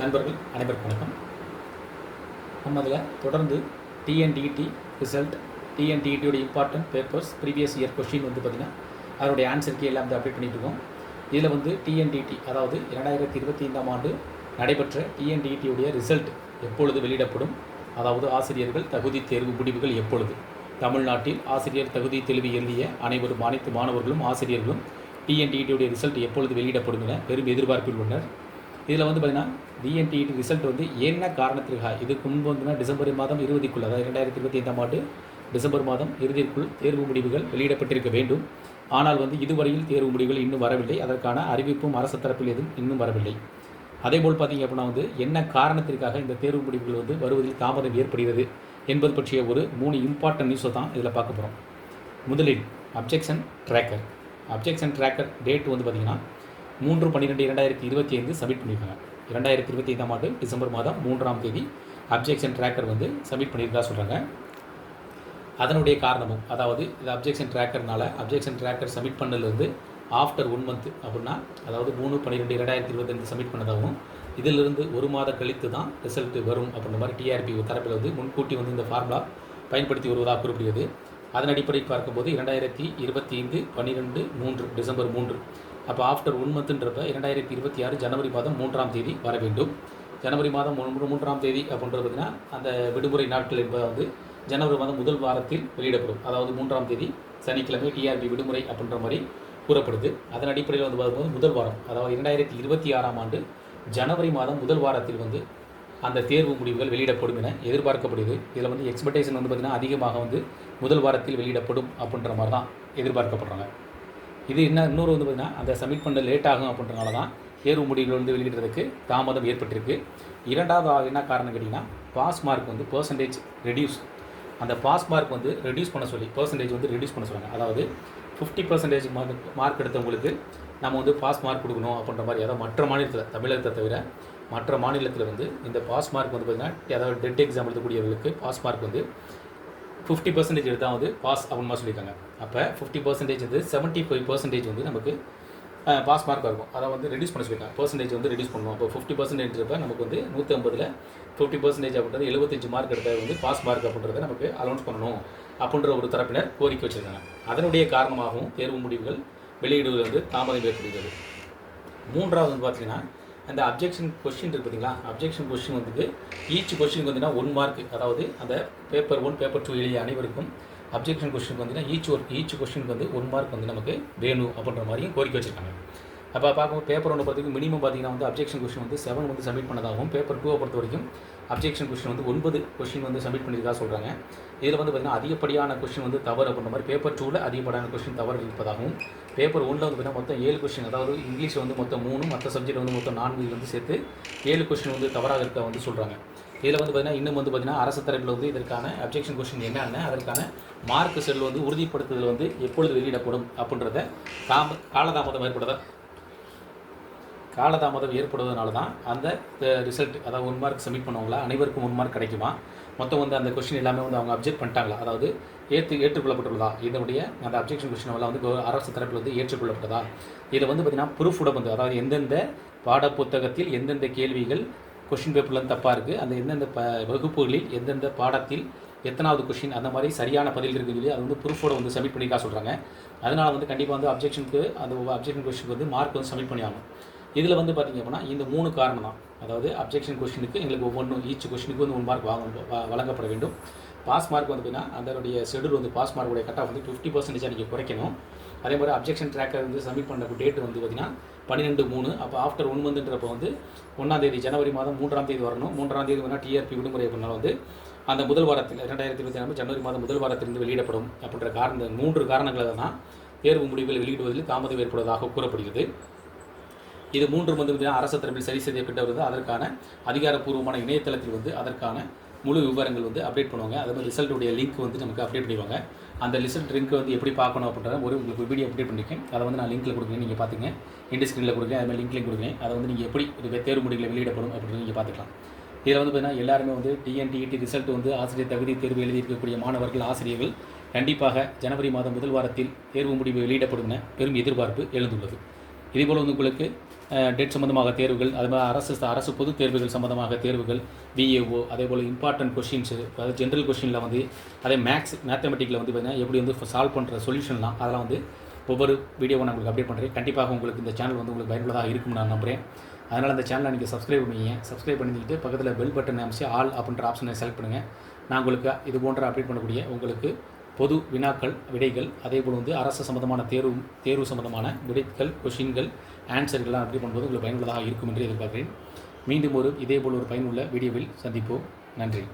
நண்பர்கள் அனைவருக்கும் வணக்கம். நம்ம அதில் தொடர்ந்து TNTET result டிஎன்டிஇடியோட important papers previous year question வந்து பார்த்திங்கன்னா அதனுடைய ஆன்சருக்கு எல்லாம் வந்து அப்டேட் பண்ணிட்டு இருக்கோம். இதில் வந்து டிஎன்டிடி அதாவது இரண்டாயிரத்தி இருபத்தி ஐந்தாம் ஆண்டு நடைபெற்ற டிஎன்டிஇடியுடைய ரிசல்ட் எப்பொழுது வெளியிடப்படும்? அதாவது ஆசிரியர்கள் தகுதி தேர்வு முடிவுகள் எப்பொழுது? தமிழ்நாட்டில் ஆசிரியர் தகுதி தேர்வு எழுதிய அனைவரும் அனைத்து மாணவர்களும் ஆசிரியர்களும் டிஎன்டிடியுடைய ரிசல்ட் எப்பொழுது வெளியிடப்படும் என பெரும் எதிர்பார்ப்பில் உள்ளனர். இதில் வந்து பார்த்திங்கன்னா டிஎன்டிஇடி ரிசல்ட் வந்து என்ன காரணத்திற்காக இதுக்கு முன்பு வந்துன்னா டிசம்பர் மாதம் இருபதுக்குள் அதாவது இரண்டாயிரத்தி இருபத்தி ஐந்தாம் ஆண்டு டிசம்பர் மாதம் இறுதிக்குள் தேர்வு முடிவுகள் வெளியிடப்பட்டிருக்க வேண்டும். ஆனால் வந்து இதுவரையில் தேர்வு முடிவுகள் இன்னும் வரவில்லை. அதற்கான அறிவிப்பும் அரசு தரப்பில் எதுவும் இன்னும் வரவில்லை. அதேபோல் பார்த்தீங்க அப்படின்னா வந்து என்ன காரணத்திற்காக இந்த தேர்வு முடிவுகள் வந்து வருவதில் தாமதம் ஏற்படுகிறது என்பது பற்றிய ஒரு மூணு இம்பார்ட்டன்ட் நியூஸை தான் இதில் பார்க்க போகிறோம் முதலில் objection tracker objection tracker date வந்து பார்த்திங்கன்னா மூன்று பன்னிரெண்டு இரண்டாயிரத்தி இருபத்தி ஐந்து சப்மிட் பண்ணியிருக்காங்க. இரண்டாயிரத்தி இருபத்தி ஐந்தாம் ஆண்டு டிசம்பர் மாதம் மூன்றாம் தேதி அப்ஜெக்ஷன் ட்ராக்கர் வந்து சப்மிட் பண்ணியிருக்கா சொல்கிறாங்க அதனுடைய காரணமும் அதாவது இது அப்ஜெக்ஷன் ட்ராக்கர்னால அப்ஜெக்ஷன் ட்ராக்கர் சப்மிட் பண்ணதுலேருந்து ஆஃப்டர் ஒன் மந்த் அப்படின்னா அதாவது மூணு பன்னிரெண்டு இரண்டாயிரத்தி இருபத்தஞ்சு சப்மிட் பண்ணதாகவும் இதிலிருந்து ஒரு மாதம் கழித்து தான் ரிசல்ட் வரும் அப்படின்ற மாதிரி டிஆர்பி தரப்பில் வந்து முன்கூட்டி வந்து இந்த ஃபார்முலா பயன்படுத்தி வருவதாக குறிப்பிடுகிறது. அதன் அடிப்படையில் பார்க்கும்போது இரண்டாயிரத்தி இருபத்தி ஐந்து பன்னிரெண்டு மூன்று டிசம்பர் மூன்று. அப்போ ஆஃப்டர் ஒன் மந்த்ன்றப்ப இரண்டாயிரத்தி இருபத்தி ஆறு ஜனவரி மாதம் மூன்றாம் தேதி வர வேண்டும். ஜனவரி மாதம் மூன்று மூன்றாம் தேதி அப்படின்றது பார்த்திங்கன்னா அந்த விடுமுறை நாட்கள் என்பது வந்து ஜனவரி மாதம் முதல் வாரத்தில் வெளியிடப்படும். அதாவது மூன்றாம் தேதி சனிக்கிழமை டிஆர்பி விடுமுறை அப்படின்ற மாதிரி கூறப்படுது. அதன் அடிப்படையில் வந்து பார்க்கும்போது முதல் வாரம் அதாவது இரண்டாயிரத்தி இருபத்தி ஆறாம் ஆண்டு ஜனவரி மாதம் முதல் வாரத்தில் வந்து அந்த தேர்வு முடிவுகள் வெளியிடப்படும் என எதிர்பார்க்கப்படுது இதில் வந்து எக்ஸ்பெக்டேஷன் வந்து பார்த்திங்கன்னா அதிகமாக வந்து முதல் வாரத்தில் வெளியிடப்படும் அப்படின்ற மாதிரி தான் எதிர்பார்க்கப்படுறாங்க. இது என்ன இன்னொரு வந்து பார்த்திங்கன்னா அந்த சப்மிட் பண்ண லேட் ஆகும் அப்படின்றனால தான் தேர்வு முடிவுகள் வந்து வெளியிடுறதுக்கு தாமதம் ஏற்பட்டிருக்கு. இரண்டாவது என்ன காரணம் கேட்டிங்கன்னா பாஸ் மார்க் வந்து பர்சன்டேஜ் ரெடியூஸ் அந்த பாஸ் மார்க் வந்து ரெடியூஸ் பண்ண சொல்லி பர்சன்டேஜ் வந்து ரெடியூஸ் பண்ண சொல்லுவாங்க அதாவது ஃபிஃப்டி பர்சன்டேஜ் மார்க் மார்க் எடுத்தவங்களுக்கு நம்ம வந்து பாஸ் மார்க் கொடுக்கணும் அப்படின்ற மாதிரி அதாவது மற்ற மாநிலத்தில் தமிழகத்தை தவிர மற்ற மாநிலத்தில் வந்து இந்த பாஸ் மார்க் வந்து பார்த்திங்கன்னா ஏதாவது டெட் எக்ஸாம் எழுதக்கூடியவர்களுக்கு பாஸ் மார்க் வந்து ஃபிஃப்டி பர்சன்டேஜ் எடுத்தால் வந்து பாஸ் அப்படின்னு சொல்லியிருக்காங்க. அப்போ ஃபிஃப்டி பர்சன்டேஜ் வந்து செவன்ட்டி ஃபைவ் பர்சன்டேஜ் வந்து நமக்கு பாஸ் மார்க் இருக்கும் அதை வந்து ரெடியூஸ் பண்ண சொல்லியிருக்காங்க. பர்சன்டேஜ் வந்து ரெடியூஸ் பண்ணணும் அப்போ ஃபிஃப்டி பர்சன்டேஜ் இருப்ப நமக்கு வந்து நூற்றி ஐம்பதில் ஃபிஃப்டி பர்சன்டேஜ் அப்படின்றது எழுபத்தஞ்சு மார்க் எடுத்தால் வந்து பாஸ் மார்க் அப்படின்றத நமக்கு அலௌன்ஸ் பண்ணணும் அப்படின்ற ஒரு தரப்பினர் கோரிக்கை வச்சுருக்காங்க. அதனுடைய காரணமாகவும் தேர்வு முடிவுகள் வெளியிடுவது வந்து தாமதம் ஏற்படுகிறது. மூன்றாவது வந்து பார்த்தீங்கன்னா அந்த அப்ஜெக்ஷன் கொஸ்டின் இருக்குது பார்த்தீங்களா அப்ஜெக்ஷன் கொஸ்டின் வந்து ஈச் கொஸ்டினுக்கு வந்துன்னா ஒன் மார்க் அதாவது அந்த பேப்பர் ஒன் பேப்பர் டூ எழுதிய அனைவருக்கும் அப்ஜெக்ஷன் கொஷினுக்கு வந்து ஈச் ஒரு ஈச் கொஷினுக்கு வந்து ஒன் மார்க் வந்து நமக்கு வேணும் அப்படின்ற மாதிரியும் கோரிக்கை வச்சுருக்காங்க. அப்போ பார்க்கும்போது பேப்பர் ஒன்று பொறுத்த மினிமம் பார்த்தீங்கன்னா வந்து அப்ஜெக்ஷன் கொஸ்டின் வந்து செவன் வந்து சப்மிட் பண்ணதாகவும் பேப்பர் டூவை பொறுத்த வரைக்கும் அப்ஜெக்ஷன் கொஸ்டின் வந்து ஒன்பது கொஸ்டின் வந்து சப்மிட் பண்ணியிருக்கா சொல்கிறாங்க இதில் வந்து பார்த்திங்கன்னா அதிகப்படியான கொஸ்டின் வந்து தவறு அப்படின்ற மாதிரி பேப்பர் டூவில் அதிகப்படியான கொஸ்டின் தவறு இருப்பதாகவும் பேப்பர் ஒன்றில் வந்து பார்த்திங்கன்னா மொத்தம் ஏழு கொஸ்டின் அதாவது இங்கிலீஷ் வந்து மொத்தம் மூணு மற்ற சப்ஜெக்ட் வந்து மொத்தம் நான்கு வந்து சேர்த்து ஏழு கொஸ்டின் வந்து தவறாக இருக்க வந்து சொல்கிறாங்க இதில் வந்து பார்த்திங்கன்னா இன்னும் வந்து பார்த்திங்கன்னா அரசு தரப்பில் வந்து இதற்கான அப்ஜெக்ஷன் கொஸ்டின் என்னென்ன அதற்கான மார்க் செல் வந்து உறுதிப்படுத்துதல் வந்து எப்பொழுது வெளியிடப்படும் அப்படின்றத தாம காலதாமதம் ஏற்படுத்த காலதாமதம் ஏற்படுவதனால தான் அந்த ரிசல்ட் அதாவது ஒன் மார்க் சப்மிட் பண்ணுவாங்களா? அனைவருக்கும் ஒன் மார்க் கிடைக்குமா? மொத்தம் வந்து அந்த கொஷின் எல்லாமே வந்து அவங்க அப்ஜெக்ட் பண்ணிட்டாங்களா? அதாவது ஏற்று ஏற்றுக்கொள்ளப்பட்டுள்ளதா? இதனுடைய அந்த அப்ஜெக்ஷன் கொஷின் எல்லாம் வந்து அரசு தரப்பில் வந்து ஏற்றுக்கொள்ளப்பட்டதா? இதில் வந்து பார்த்திங்கன்னா ப்ரூஃபோட வந்து அதாவது எந்தெந்த பாட புத்தகத்தில் எந்தெந்த கேள்விகள் கொஷின் பேப்பரில் தப்பாக இருக்குது அந்த எந்தெந்த ப வகுப்புகளில் எந்தெந்த பாடத்தில் எத்தனாவது கொஷின் அந்த மாதிரி சரியான பதில் இருக்குது அது வந்து ப்ரூஃபோட வந்து சப்மிட் பண்ணிக்கா சொல்கிறாங்க அதனால் வந்து கண்டிப்பாக வந்து அப்ஜெக்ஷனுக்கு அந்த அப்ஜெக்ஷன் கொஷினுக்கு வந்து மார்க் வந்து சப்மிட் பண்ணி ஆகணும் இதில் வந்து பார்த்திங்க அப்படின்னா இந்த மூணு காரணம் தான். அதாவது அப்ஜெக்ஷன் கொஷினுக்கு எங்களுக்கு ஒவ்வொன்றும் ஈச் கொஷினுக்கு வந்து ஒன் மார்க் வாங்க வழங்கப்பட வேண்டும். பாஸ் மார்க் வந்து பார்த்தீங்கன்னா அதனுடைய ஷெடியூல் வந்து பாஸ் மார்க்குடைய கட்டாக வந்து ஃபிஃப்டி பர்சன்டேஜ் நீங்கள் குறைக்கணும். அதே மாதிரி அப்ஜெக்ஷன் ட்ராக்கர் வந்து சப்மிட் பண்ண டேட் வந்து பார்த்திங்கன்னா பன்னிரெண்டு மூணு அப்போ ஆஃப்டர் ஒன் மந்த்ன்றப்போ வந்து ஒன்றாம் தேதி ஜனவரி மாதம் மூன்றாம் தேதி வரணும். மூன்றாம் தேதி வேணால் டிஆர்பி விடுமுறை பண்ணால் வந்து அந்த முதல் வாரத்தில் ரெண்டாயிரத்தி இருபத்தி நாலு ஜனவரி மாதம் முதல் வாரத்திலிருந்து வெளியிடப்படும். அப்படின்ற காரண மூன்று காரணங்களை தான் தேர்வு முடிவுகள் வெளியிடுவதில் தாமதம் ஏற்படுவதாக கூறப்படுகிறது. இது மூன்று வந்து அரசு தரப்பில் சரி செய்யப்பட்டு வருது அதற்கான அதிகாரப்பூர்வமான இணையதளத்தில் வந்து அதற்கான முழு விவரங்கள் வந்து அப்டேட் பண்ணுவாங்க. அதே மாதிரி ரிசல்ட்டுடைய லிங்க் வந்து நமக்கு அப்டேட் பண்ணிடுவாங்க. அந்த ரிசல்ட் லிங்க் வந்து எப்படி பார்க்கணும் அப்படின்றத ஒரு உங்களுக்கு வீடியோ அப்டேட் பண்ணியிருக்கேன் அதை வந்து நான் லிங்க்கில் கொடுக்குறேன். நீங்கள் பார்த்துங்க இண்டு ஸ்க்ரீனில் கொடுக்குறேன். அது மாதிரி லிங்க்லையும் கொடுக்குறேன். அதை வந்து நீங்கள் எப்படி இது தேர்வு முடிவில் வெளியிடப்படும் அப்படின்னு நீங்கள் பார்த்துக்கலாம் இதில் வந்து பார்த்தீங்கன்னா எல்லாருமே வந்து டிஎன்டிஇடி ரிசல்ட் வந்து ஆசிரியர் தகுதி தேர்வு எழுதியிருக்கக்கூடிய மாணவர்கள் ஆசிரியர்கள் கண்டிப்பாக ஜனவரி மாதம் முதல் வாரத்தில் தேர்வு முடிவு வெளியிடப்படும் என பெரும் எதிர்பார்ப்பு எழுந்துள்ளது. இதேபோல் வந்து உங்களுக்கு டெட் சம்மந்தமாக தேர்வுகள் அது மாதிரி அரசு அரசு பொது தேர்வுகள் சம்மந்தமாக தேர்வுகள் பிஏஓ அதே போல் இம்பார்ட்டன்ட் கொஷின்ஸு அதாவது ஜென்ரல் கொஷினில் வந்து அதே மேக்ஸ் மேத்தமெட்டிக்கில் வந்து பார்த்திங்கன்னா எப்படி வந்து சால்வ் பண்ணுற சொல்யூஷன்லாம் அதெல்லாம் வந்து ஒவ்வொரு வீடியோவும் நான் உங்களுக்கு அப்டேட் பண்ணுறேன் கண்டிப்பாக உங்களுக்கு இந்த சேனல் வந்து உங்களுக்கு பயனுள்ளதாக இருக்கும்னு நான் நம்புகிறேன் அதனால் அந்த சேனலை நீங்கள் சப்ஸ்கிரைப் பண்ணுவீங்க சப்ஸ்கிரைப் பண்ணிக்கிட்டு பக்கத்தில் பெல் பட்டன் அமைச்சு ஆல் அப்படின்ற ஆப்ஷனை செலக்ட் பண்ணுங்கள் நான் உங்களுக்கு இது போன்ற அப்டேட் பண்ணக்கூடிய உங்களுக்கு பொது வினாக்கள் விடைகள் அதேபோல் வந்து அரசு சம்பந்தமான தேர்வு தேர்வு சம்பந்தமான விடைகள் கொஷின்கள் ஆன்சர்கள்லாம் அப்படி பண்ணும்போது உங்களுக்கு பயனுள்ளதாக இருக்கும் என்று எதிர்பார்க்கிறேன். மீண்டும் ஒரு இதேபோல் ஒரு பயனுள்ள வீடியோவில் சந்திப்போம். நன்றி.